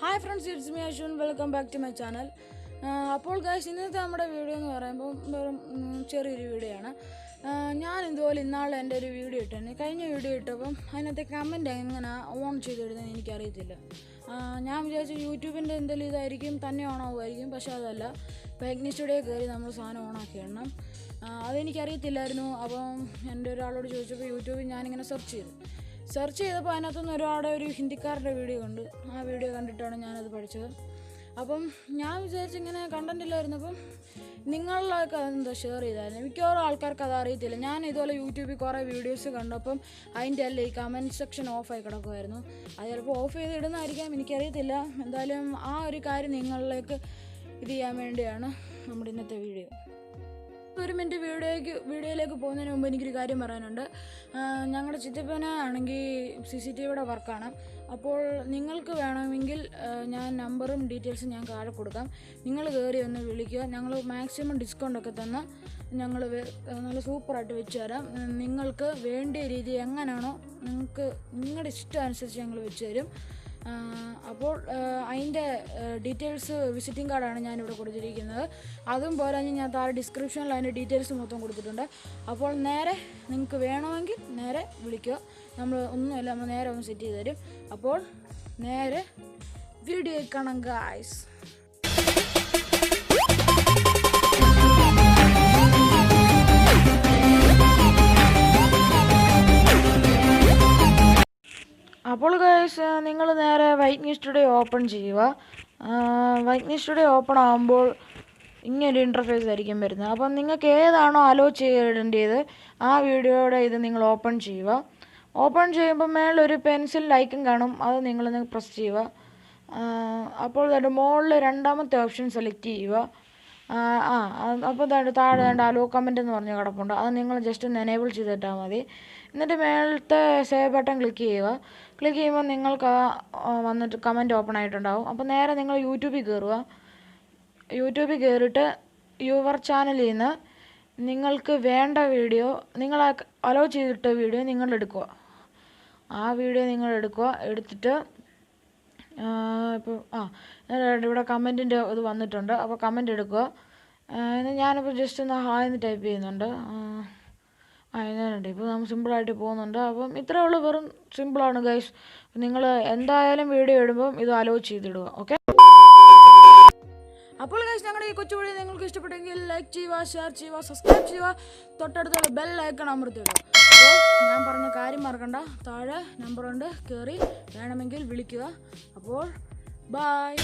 Hi friends it's me Ashwan welcome back to my channel അപ്പോൾ guys ഇന്നത്തെ നമ്മുടെ video എന്ന് പറയുമ്പോൾ വെറും ചെറിയൊരു വീഡിയോ ആണ്. ആ, ഞാൻ ഇതുപോലെ ഇന്നാൾ എന്റെ ഒരു വീഡിയോ ഇട്ടാണ് കഴിഞ്ഞ വീഡിയോ ഇട്ടപ്പം അതിനകത്തെ കമന്റ് എങ്ങനെ ഓൺ ചെയ്തിടുന്നത് എനിക്കറിയത്തില്ല. ആ, ഞാൻ വിചാരിച്ചു യൂട്യൂബിന്റെ എന്തെങ്കിലും ഇതായിരിക്കും തന്നെ ഓൺ ആവുമായിരിക്കും. പക്ഷെ അതല്ല സ്റ്റുഡിയോ കയറി നമ്മൾ സാധനം ഓണാക്കി ആക്കിയിടണം ആ, അതെനിക്കറിയത്തില്ലായിരുന്നു. അപ്പം എന്റെ ഒരാളോട് ചോദിച്ചപ്പോൾ യൂട്യൂബിൽ ഞാനിങ്ങനെ സെർച്ച് ചെയ്തു. സെർച്ച് ചെയ്തപ്പോൾ അതിനകത്തുനിന്ന് ഒരുപാട് ഒരു ഹിന്ദിക്കാരുടെ വീഡിയോ കണ്ടു. ആ വീഡിയോ കണ്ടിട്ടാണ് ഞാനത് പഠിച്ചത്. അപ്പം ഞാൻ വിചാരിച്ചു ഇങ്ങനെ അപ്പം നിങ്ങളിലൊക്കെ അതെന്താ ഷെയർ ചെയ്തായിരുന്നു? മിക്കവാറും ആൾക്കാർക്ക് അത് അറിയത്തില്ല. ഞാൻ ഇതുപോലെ യൂട്യൂബിൽ കുറേ വീഡിയോസ് കണ്ടപ്പം അതിന്റെ അല്ല ഈ കമന്റ് സെക്ഷൻ ഓഫായി കിടക്കുമായിരുന്നു അത് ചിലപ്പോൾ ഓഫ് ചെയ്ത് ഇടുന്നതായിരിക്കാം. എനിക്കറിയത്തില്ല. എന്തായാലും ആ ഒരു കാര്യം നിങ്ങളിലേക്ക് ഇത് ചെയ്യാൻ വേണ്ടിയാണ് നമ്മുടെ ഇന്നത്തെ വീഡിയോ ഒരു മിനിറ്റ് വീഡിയോയ്ക്ക് വീഡിയോയിലേക്ക് പോകുന്നതിന് മുമ്പ് എനിക്കൊരു കാര്യം പറയാനുണ്ട്. ഞങ്ങളുടെ ചിറ്റപ്പന ആണെങ്കിൽ സി സി ടി വിയുടെ വർക്കാണ് അപ്പോൾ നിങ്ങൾക്ക് വേണമെങ്കിൽ ഞാൻ നമ്പറും ഡീറ്റെയിൽസും ഞാൻ താഴെ കൊടുക്കാം. നിങ്ങൾ കയറി ഒന്ന് വിളിക്കുക. ഞങ്ങൾ മാക്സിമം ഡിസ്കൗണ്ടൊക്കെ തന്ന് ഞങ്ങൾ നല്ല സൂപ്പറായിട്ട് വെച്ച് തരാം നിങ്ങൾക്ക് വേണ്ട രീതി എങ്ങനെയാണോ നിങ്ങൾക്ക് നിങ്ങളുടെ ഇഷ്ടം അനുസരിച്ച് ഞങ്ങൾ വെച്ച് തരും അപ്പോൾ അതിന്റെ ഡീറ്റെയിൽസ് വിസിറ്റിംഗ് കാർഡാണ് ഞാനിവിടെ കൊടുത്തിരിക്കുന്നത്. അതും പോരാഞ്ഞ് ഞാൻ താഴെ ഡിസ്ക്രിപ്ഷനിൽ അതിന്റെ ഡീറ്റെയിൽസ് മൊത്തം കൊടുത്തിട്ടുണ്ട്. അപ്പോൾ നേരെ നിങ്ങൾക്ക് വേണമെങ്കിൽ നേരെ വിളിക്കുക. നമ്മൾ ഒന്നുമില്ല നമ്മൾ നേരെ ഒന്ന് സെറ്റ് ചെയ്ത് തരും. അപ്പോൾ നേരെ വീഡിയോ കാണാം ഗായ്സ് അപ്പോൾ ഗൈസ് നിങ്ങൾ നേരെ ന്യൂസ് സ്റ്റുഡിയോ ഓപ്പൺ ചെയ്യുക. വൈറ്റ്നി സ്റ്റുഡിയോ ഓപ്പൺ ആകുമ്പോൾ ഇങ്ങനൊരു ഇന്റർഫേസ് ആയിരിക്കും വരുന്നത്. അപ്പം നിങ്ങൾക്ക് ഏതാണോ അലോ ചെയ്യേണ്ടത് ആ വീഡിയോയുടെ ഇത് നിങ്ങൾ ഓപ്പൺ ചെയ്യുക. ഓപ്പൺ ചെയ്യുമ്പോൾ മേളിലൊരു പെൻസിൽ ലൈക്കും കാണും. അത് നിങ്ങളൊന്ന് പ്രസ് ചെയ്യുക. അപ്പോൾ മുകളിൽ രണ്ടാമത്തെ ഓപ്ഷൻ സെലക്ട് ചെയ്യുക. ആ അപ്പോൾ ദാണ്ട് താഴെ ദാണ്ട് അലോ കമന്റ് എന്ന് പറഞ്ഞ് കിടപ്പുണ്ട്. അത് നിങ്ങൾ ജസ്റ്റ് ഒന്ന് എനേബിൾ ചെയ്തിട്ടാൽ മതി. എന്നിട്ട് മേളത്തെ സേവ് ബട്ടൺ ക്ലിക്ക് ചെയ്യുക. ക്ലിക്ക് ചെയ്യുമ്പോൾ നിങ്ങൾക്ക് വന്നിട്ട് കമന്റ് ഓപ്പൺ ആയിട്ടുണ്ടാവും. അപ്പോൾ നേരെ നിങ്ങൾ യൂട്യൂബിൽ കയറുക യൂട്യൂബിൽ കയറിയിട്ട് യുവർ ചാനലിൽ നിന്ന് നിങ്ങൾക്ക് വേണ്ട വീഡിയോ നിങ്ങൾ അലോ ചെയ്തിട്ട വീഡിയോ നിങ്ങൾ എടുക്കുക. ആ വീഡിയോ നിങ്ങൾ എടുക്കുക. എടുത്തിട്ട് ഇപ്പോൾ ആ ഇവിടെ കമന്റിന്റെ ഇത് വന്നിട്ടുണ്ട്. അപ്പോൾ കമന്റ് എടുക്കുക. ഞാനിപ്പോൾ ജസ്റ്റ് ഒന്ന് ഹായ് എന്ന് ടൈപ്പ് ചെയ്യുന്നുണ്ട്. ഇങ്ങനെയുണ്ട് ഇപ്പോൾ നമ്മൾ സിമ്പിളായിട്ട് പോകുന്നുണ്ട്. അപ്പം ഇത്രയേ ഉള്ളൂ. വെറും സിമ്പിളാണ് ഗൈസ് നിങ്ങൾ എന്തായാലും വീഡിയോ ഇടുമ്പം ഇത് അലോ ചെയ്തിടുക. ഓക്കെ അപ്പോൾ ഗൈസ് ഞങ്ങളുടെ ഈ കൊച്ചു വീഡിയോ നിങ്ങൾക്ക് ഇഷ്ടപ്പെട്ടെങ്കിൽ ലൈക്ക് ചെയ്യുക ഷെയർ ചെയ്യുക സബ്സ്ക്രൈബ് ചെയ്യുക. തൊട്ടടുത്തുള്ള ബെൽ ഐക്കൺ അമർത്തിടുക അപ്പോൾ ഞാൻ പറഞ്ഞ കാര്യം മറക്കണ്ട താഴെ നമ്പറുണ്ട് കയറി വേണമെങ്കിൽ വിളിക്കുക. അപ്പോൾ ബായ്